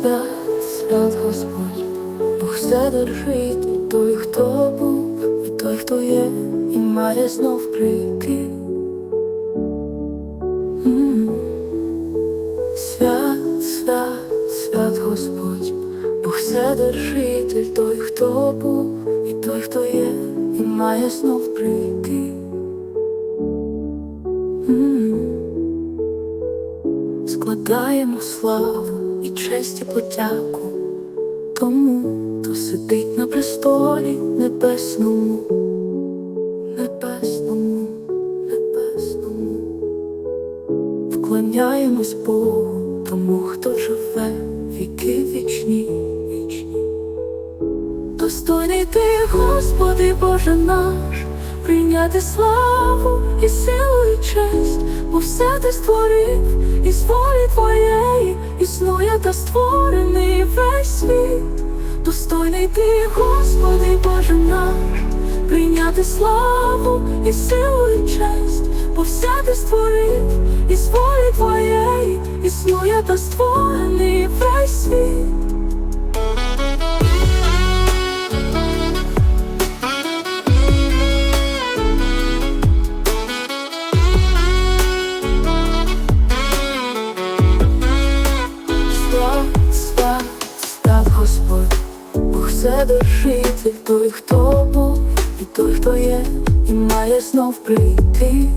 свят, свят Господь, Бог все держить, той, хто був, і той, хто є, і має знов прийти. М. Свят, свят, свят Господь, Бог все держитель, той, хто був, і той, хто є, і має знов прийти. М. Складаємо славу і честь і подяку тому, хто сидить на престолі небесному, небесному, небесному. Вклоняємось Богу, тому хто живе віки вічні, вічні. Достойний ти, Господи Боже наш, прийняти славу і силу, і честь, бо все ти створив, і з волі твоєї існує та створений весь світ. Достойний ти, Господи Боже наш, прийняти славу і силу, і честь, бо все ти створив, і з волі твоєї існує та створений весь світ. Все держитель, той, хто був, і той, хто є, і має знов прийти.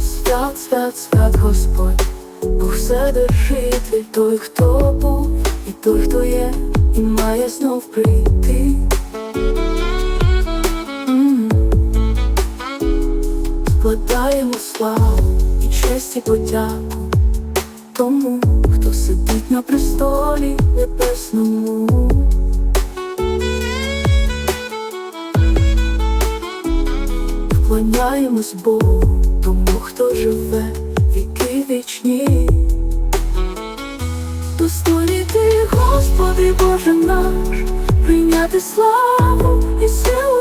Свят, свят, свят Господь, Бог все держитель, той, хто був, і той, хто є, і має знов прийти. Складаємо славу і честь і подяку тому, хто сидить на престолі небесному. Вклоняємось Богу, тому хто живе віки вічні. Достойний ти, Господи Боже наш, прийняти славу і силу,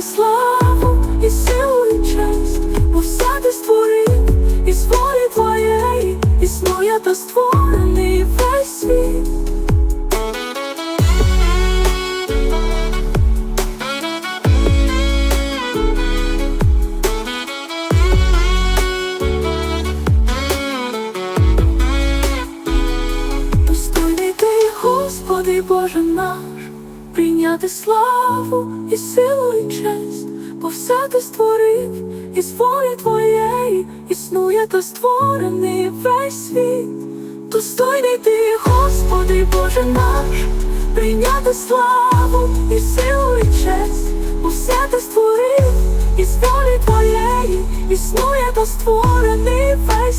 прийняти славу і силу, і честь, бо все ти створив, і з волі твоєї існує та створений весь світ. Достойний ти, Господи Боже наш, прийняти славу і силу, і честь, бо все ти створив, і з волі твоєї існує та створений весь світ. Достойний ти, Господи Боже наш, прийняти славу і силу, і честь, бо все ти створив, і з волі твоєї існує та створений весь.